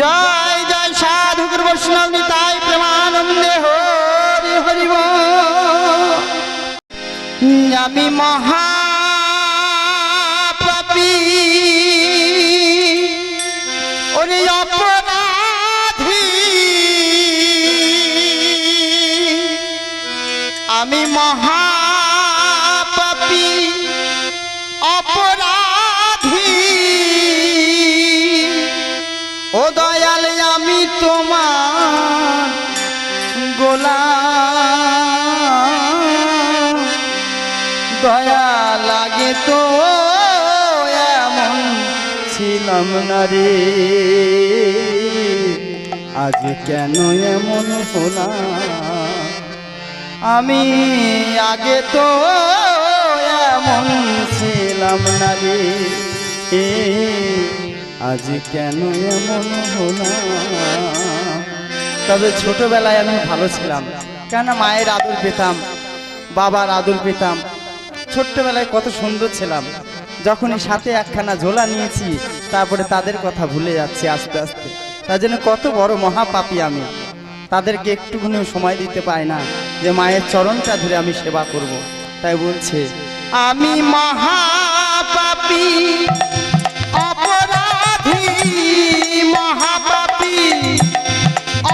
জয় জয় সাধুগুর বৈষ্ণব নিতাই প্রেমানন্দে হরি হরি আমি মহা ওরে অপরাধী। আমি মহা দয়া লাগে তো এমন ছিলাম না রে আজ কেন এমন হলাম? আমি আগে তো এমন ছিলাম না রে এ, আজ কেন এমন হলাম? তবে ছোটবেলায় আমি ভালো ছিলাম। কেন মায়ের আদর পেতাম, বাবার আদর পেতাম। ছোট্টবেলায় কত সুন্দর ছিলাম। যখনই সাথে একখানা ঝোলা নিয়েছি, তারপরে তাদের কথা ভুলে যাচ্ছি আস্তে আস্তে। তার জন্য কত বড় মহাপাপী আমি। তাদেরকে একটুখানি সময় দিতে পাই না যে মায়ের চরণটা ধরে আমি সেবা করব। তাই বলছে, আমি মহাপাপী, অপরাধী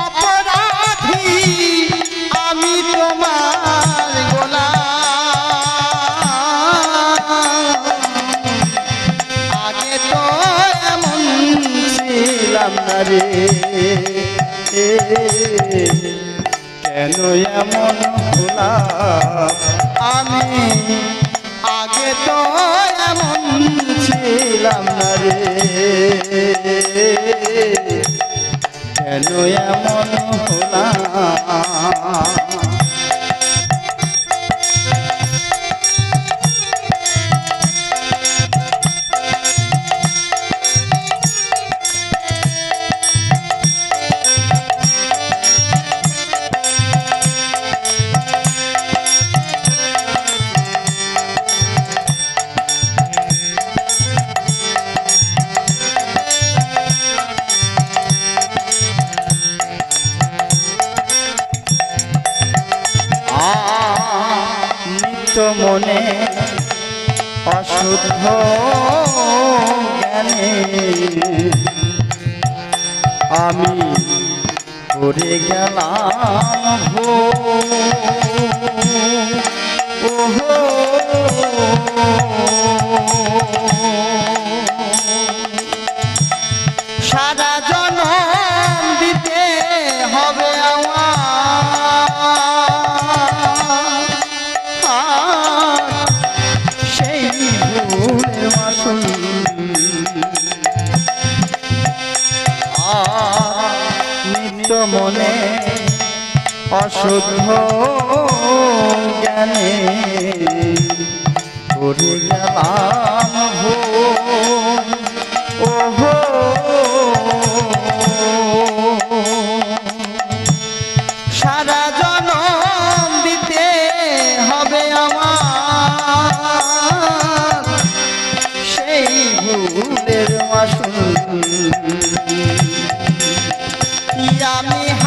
অপরাধী আমি তোমার কেন এমন আমি আগে তো এমন ছিলাম না রে। কেন এমন হলাম মনে অশুদ্ধ জ্ঞানে আমি পড়ে গেলাম মনে অশুদ্ধ জ্ঞানে পড়ে গেলাম আমি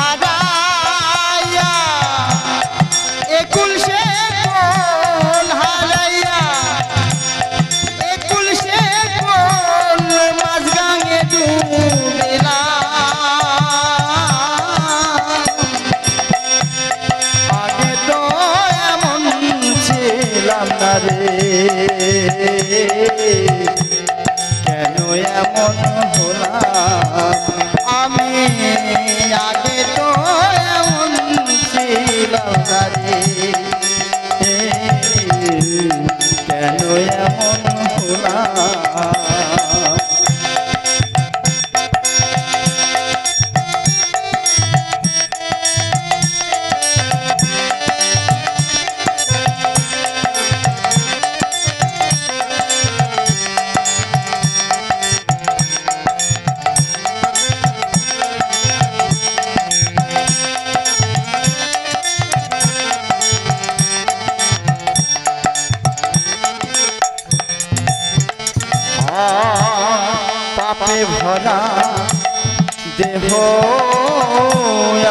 দেহ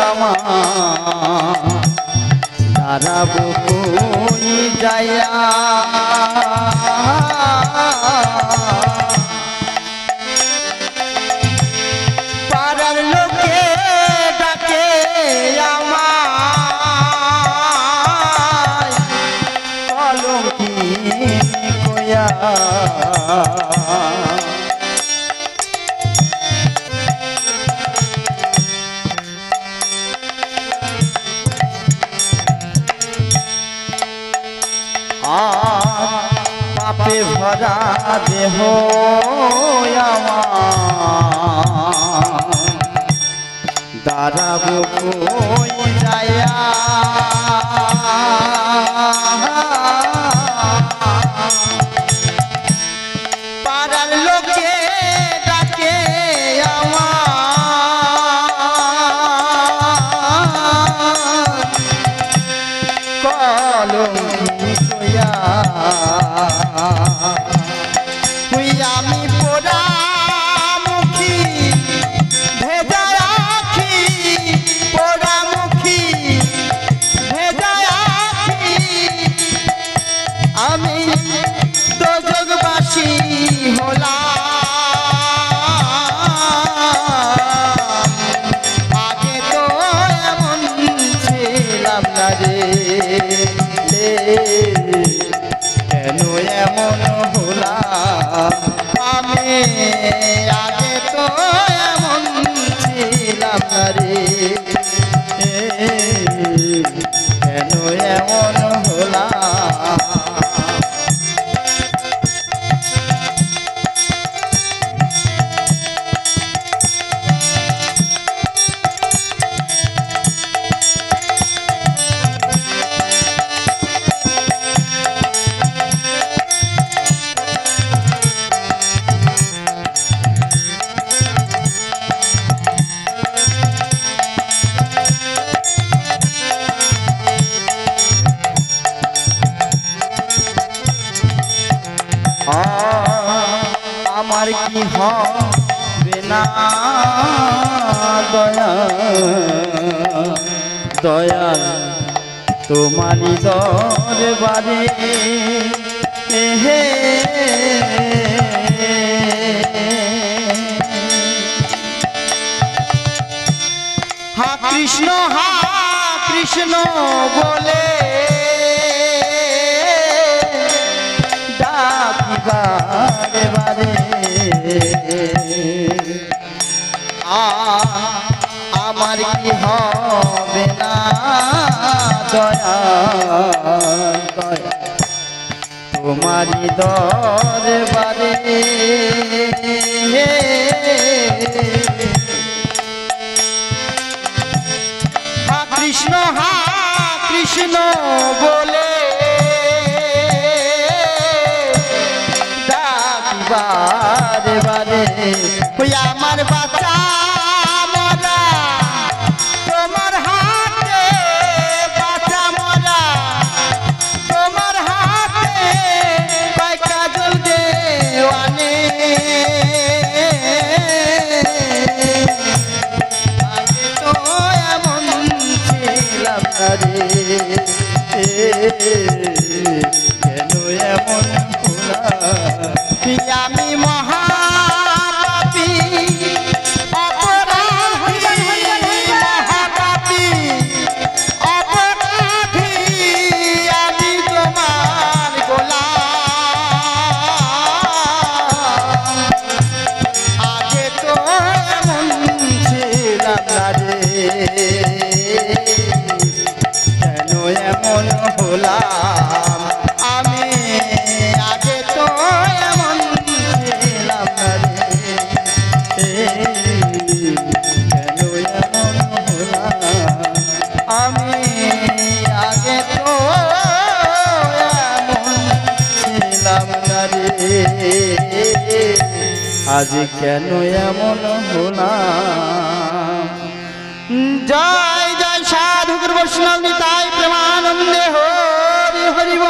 আমার। দাঁড়াবো কই যাইয়া পাড়ার পাপে ভরা দেহ দাঁড়াবো যায়া ছিলাম না রে কেন এমন হলাম আমি আগে তো এমন ছিলাম না রে। হবে না দয়া দয়াল তোমারি দরবারে। হে হা কৃষ্ণ হা কৃষ্ণ বলে। ডাকি বারে। আমার কি হবে না? দয়া দয়া তোমারি দরবারে। কৃষ্ণ হা কৃষ্ণ বারে বারে। আমার বাচ্চা? আজ কেন এমন হলাম? জয় জয় সাধুগুর বৈষ্ণব নিতাই প্রেমানন্দে হরি হরিব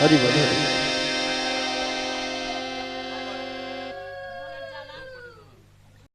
হরিব হরি